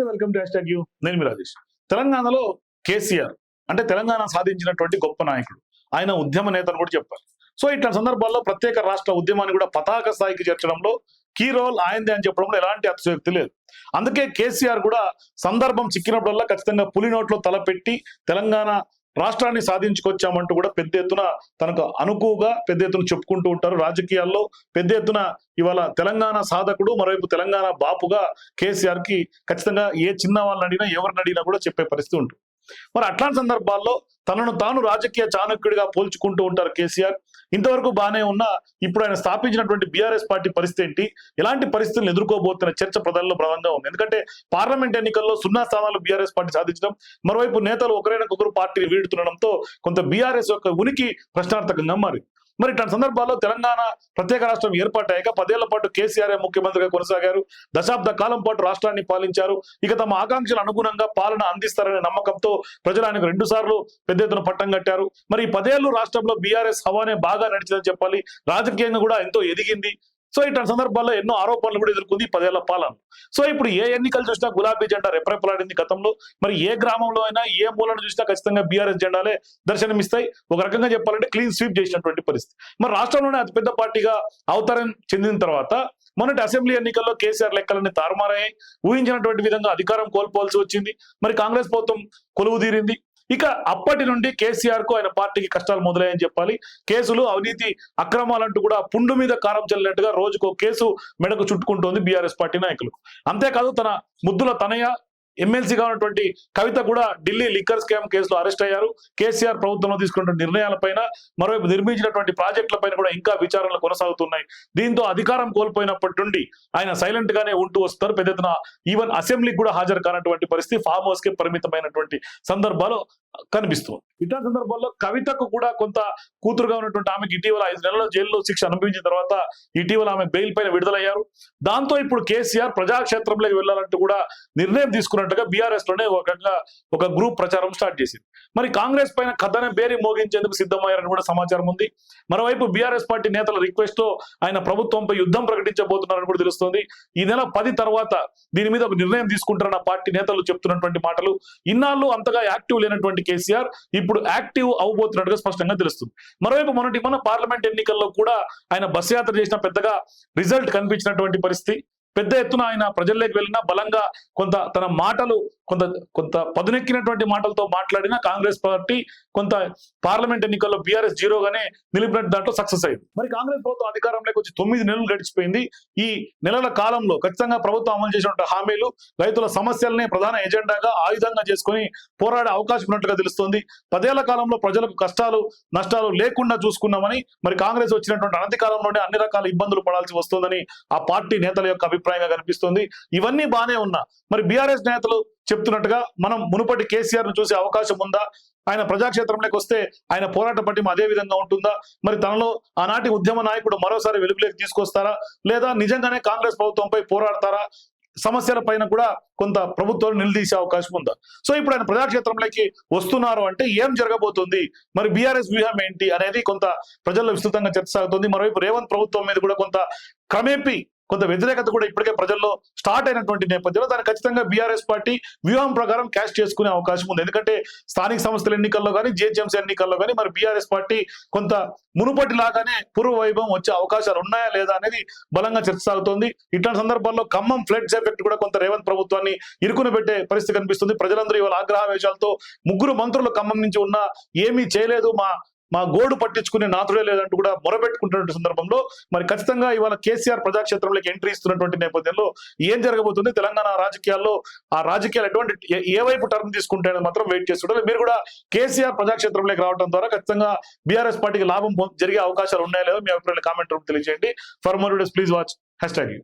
నమస్తే welcome to hash you. నేను మీ రాజేష్. తెలంగాణలో కేసీఆర్ అంటే తెలంగాణ సాధించినటువంటి గొప్ప నాయకుడు. ఆయన ఉద్యమ నేతను కూడా చెప్పారు సో ఇట్లా సందర్భాల్లో ప్రత్యేక రాష్ట్ర ఉద్యమాన్ని కూడా పతాక స్థాయికి చేర్చడంలో కీ రోల్ ఆయనదే అని చెప్పడంలో ఎలాంటి అతిశయోక్తి లేదు. అందుకే కేసీఆర్ కూడా సందర్భం చిక్కినప్పుడల్లా ఖచ్చితంగా పులి నోట్లో తలపెట్టి తెలంగాణ రాష్ట్రాన్ని సాధించుకొచ్చామంటూ కూడా పెద్ద ఎత్తున తనకు అనుకువగా పెద్ద ఎత్తున చెప్పుకుంటూ ఉంటారు. రాజకీయాల్లో పెద్ద ఎత్తున ఇవాళ తెలంగాణ సాధకుడు మరోవైపు తెలంగాణ బాపుగా కేసీఆర్కి ఖచ్చితంగా ఏ చిన్న వాళ్ళని అడిగినా ఎవరిని అడిగినా కూడా చెప్పే పరిస్థితి ఉంటుంది. మరి అట్లాంటి సందర్భాల్లో తనను తాను రాజకీయ చాణక్యుడిగా పోల్చుకుంటూ ఉంటారు కేసీఆర్. ఇంతవరకు బాగానే ఉన్నా ఇప్పుడు ఆయన స్థాపించినటువంటి బీఆర్ఎస్ పార్టీ పరిస్థితి ఏంటి? ఎలాంటి పరిస్థితులను ఎదుర్కోబోతున్న చర్చ ప్రధానంలో ప్రధానంగా ఉంది. ఎందుకంటే పార్లమెంట్ ఎన్నికల్లో సున్నా స్థానాలు బీఆర్ఎస్ పార్టీ సాధించడం మరోవైపు నేతలు ఒకరైనకొకరు పార్టీ వీడుతుండడంతో కొంత బీఆర్ఎస్ యొక్క ఉనికి ప్రశ్నార్థకంగా మారింది. మరి ఇట్లాంటి సందర్భాల్లో తెలంగాణ ప్రత్యేక రాష్ట్రం ఏర్పాటయ్యాక పదేళ్ళ పాటు కేసీఆర్ ముఖ్యమంత్రిగా కొనసాగారు. దశాబ్ద కాలం పాటు రాష్ట్రాన్ని పాలించారు. ఇక తమ ఆకాంక్షలు అనుగుణంగా పాలన అందిస్తారనే నమ్మకంతో ప్రజలు ఆయనకు రెండు సార్లు పెద్ద ఎత్తున పట్టం కట్టారు. మరి ఈ పదేళ్ళు రాష్ట్రంలో బీఆర్ఎస్ హవానే బాగా నడిచిందని చెప్పాలి. రాజకీయంగా కూడా ఎంతో ఎదిగింది. సో ఇట్లాంటి సందర్భాల్లో ఎన్నో ఆరోపణలు కూడా ఎదుర్కొంది పదేళ్ళ పాలన. సో ఇప్పుడు ఏ ఎన్నికలు చూసినా గులాబీ జెండా రెపరెపలాడింది గతంలో. మరి ఏ గ్రామంలో అయినా ఏ మూలను చూసినా ఖచ్చితంగా బీఆర్ఎస్ జెండాలే దర్శనమిస్తాయి. ఒక రకంగా చెప్పాలంటే క్లీన్ స్వీప్ చేసినటువంటి పరిస్థితి. మరి రాష్ట్రంలోనే అతిపెద్ద పార్టీగా అవతరం చెందిన తర్వాత మొన్నటి అసెంబ్లీ ఎన్నికల్లో కేసీఆర్ లెక్కలన్నీ తారుమారయ్యాయి. ఊహించినటువంటి విధంగా అధికారం కోల్పోవాల్సి వచ్చింది. మరి కాంగ్రెస్ ప్రభుత్వం కొలువు తీరింది. ఇక అప్పటి నుండి కేసీఆర్కు ఆయన పార్టీకి కష్టాలు మొదలయ్యని చెప్పాలి. కేసులు అవినీతి అక్రమాలంటూ కూడా పుండు మీద కారం చల్లినట్టుగా రోజుకో కేసు మెడకు చుట్టుకుంటోంది బీఆర్ఎస్ పార్టీ నాయకులు. అంతేకాదు తన ముద్దుల తనయ ఎమ్మెల్సీగా ఉన్నటువంటి కవిత కూడా ఢిల్లీ లిక్కర్ స్కామ్ కేసులో అరెస్ట్ అయ్యారు. కేసీఆర్ ప్రభుత్వంలో తీసుకున్న నిర్ణయాలపైన మరోవైపు నిర్మించినటువంటి ప్రాజెక్టులపైన కూడా ఇంకా విచారణలు కొనసాగుతున్నాయి. దీంతో అధికారం కోల్పోయినప్పటి నుండి ఆయన సైలెంట్ గానే ఉంటూ వస్తారు పెద్ద ఈవెన్ అసెంబ్లీకి కూడా హాజరు కానటువంటి పరిస్థితి ఫామ్ హౌస్కి పరిమితమైనటువంటి సందర్భాలు కనిపిస్తుంది. ఇట్లాంటి సందర్భాల్లో కవితకు కూడా కొంత కూతురుగా ఉన్నటువంటి ఆమెకి ఇటీవల ఐదు నెలల జైల్లో శిక్ష అనుభవించిన తర్వాత ఇటీవల ఆమె బెయిల్ పైన విడుదలయ్యారు. దాంతో ఇప్పుడు కేసీఆర్ ప్రజాక్షేత్రంలోకి వెళ్ళాలంటూ కూడా నిర్ణయం తీసుకున్నట్టుగా బీఆర్ఎస్లోనే ఒక ఒక గ్రూప్ ప్రచారం స్టార్ట్ చేసింది. మరి కాంగ్రెస్ పైన కథనే బేరి మోగించేందుకు సిద్ధమయ్యారని కూడా సమాచారం ఉంది. మరోవైపు బీఆర్ఎస్ పార్టీ నేతల రిక్వెస్ట్తో ఆయన ప్రభుత్వంపై యుద్ధం ప్రకటించబోతున్నారని కూడా తెలుస్తోంది. ఈ నెల పది తర్వాత దీని మీద ఒక నిర్ణయం తీసుకుంటారన్న పార్టీ నేతలు చెప్తున్నటువంటి మాటలు. ఇన్నాళ్ళు అంతగా యాక్టివ్ లేనటువంటి కేసీఆర్ ఇప్పుడు యాక్టివ్ అవబోతున్నట్టుగా స్పష్టంగా తెలుస్తుంది. మరోవైపు మొన్నటి మన పార్లమెంట్ ఎన్నికల్లో కూడా ఆయన బస్ యాత్ర చేసిన పెద్దగా రిజల్ట్ కనిపించినటువంటి పరిస్థితి. పెద్ద ఎత్తున ఆయన ప్రజల్లోకి వెళ్ళినా బలంగా కొంత తన మాటలు కొంత కొంత పదునెక్కినటువంటి మాటలతో మాట్లాడిన కాంగ్రెస్ పార్టీ కొంత పార్లమెంట్ ఎన్నికల్లో బీఆర్ఎస్ జీరోగానే నిలిపినట్టు దాంట్లో సక్సెస్ అయింది. మరి కాంగ్రెస్ ప్రభుత్వం అధికారంలోకి వచ్చి తొమ్మిది నెలలు గడిచిపోయింది. ఈ నెలల కాలంలో ఖచ్చితంగా ప్రభుత్వం అమలు చేసిన హామీలు రైతుల సమస్యలనే ప్రధాన ఎజెండాగా ఆయుధంగా చేసుకుని పోరాడే అవకాశం ఉన్నట్టుగా తెలుస్తోంది. పదేళ్ళ కాలంలో ప్రజలకు కష్టాలు నష్టాలు లేకుండా చూసుకున్నామని మరి కాంగ్రెస్ వచ్చినటువంటి అనంతకాలంలోనే అన్ని రకాల ఇబ్బందులు పడాల్సి వస్తుందని ఆ పార్టీ నేతల యొక్క అభిప్రాయంగా కనిపిస్తుంది. ఇవన్నీ బానే ఉన్నా. మరి బీఆర్ఎస్ నేతలు చెప్తున్నట్టుగా మనం మునుపటి కేసీఆర్ను చూసే అవకాశం ఉందా? ఆయన ప్రజాక్షేత్రంలోకి వస్తే ఆయన పోరాట పట్టిమ అదే విధంగా ఉంటుందా? మరి తనలో ఆనాటి ఉద్యమ నాయకుడు మరోసారి వెలుగులోకి తీసుకొస్తారా? లేదా నిజంగానే కాంగ్రెస్ ప్రభుత్వంపై పోరాడతారా? సమస్యల పైన కూడా కొంత ప్రభుత్వం నిలదీసే అవకాశం ఉందా? సో ఇప్పుడు ఆయన ప్రజాక్షేత్రంలోకి వస్తున్నారు అంటే ఏం జరగబోతుంది? మరి బీఆర్ఎస్ వ్యూహం ఏంటి అనేది కొంత ప్రజల్లో విస్తృతంగా చర్చ సాగుతుంది. మరోవైపు రేవంత్ ప్రభుత్వం మీద కూడా కొంత క్రమేపీ కొంత వ్యతిరేకత కూడా ఇప్పటికే ప్రజల్లో స్టార్ట్ అయినటువంటి నేపథ్యంలో దాన్ని ఖచ్చితంగా బీఆర్ఎస్ పార్టీ వ్యూహం ప్రకారం క్యాష్ చేసుకునే అవకాశం ఉంది. ఎందుకంటే స్థానిక సంస్థల ఎన్నికల్లో కానీ జిహెచ్ఎంసీ ఎన్నికల్లో కానీ మరి బీఆర్ఎస్ పార్టీ కొంత మునుపటి లాగానే పూర్వ వైభవం వచ్చే అవకాశాలు ఉన్నాయా లేదా అనేది బలంగా చర్చ సాగుతోంది. ఇట్లాంటి సందర్భాల్లో ఖమ్మం ఫ్లడ్స్ ఎఫెక్ట్ కూడా కొంత రేవంత్ ప్రభుత్వాన్ని ఇరుకుని పెట్టే పరిస్థితి కనిపిస్తుంది. ప్రజలందరూ ఇవాళ ఆగ్రహావేశాలతో ముగ్గురు మంత్రులు ఖమ్మం నుంచి ఉన్నా ఏమీ చేయలేదు. మా మా గోడు పట్టించుకునే నాథుడే లేదంటూ కూడా మొరబెట్టుకుంటున్న సందర్భంలో మరి ఖచ్చితంగా ఇవాళ కేసీఆర్ ప్రజాక్షేత్రంలోకి ఎంట్రీ ఇస్తున్నటువంటి నేపథ్యంలో ఏం జరగబోతుంది? తెలంగాణ రాజకీయాల్లో ఆ రాజకీయాలు ఎటువంటి ఏ- వైపు టర్న్ తీసుకుంటే మాత్రం వెయిట్ చేస్తుంటారు. మీరు కూడా కేసీఆర్ ప్రజాక్షేత్రంలోకి రావడం ద్వారా ఖచ్చితంగా బీఆర్ఎస్ పార్టీకి లాభం పొంద- జరిగే అవకాశాలు ఉన్నాయో లేదో మీ అభిప్రాయాలు కామెంట్ రూపంలో తెలియజేయండి. For more days please watch hashtag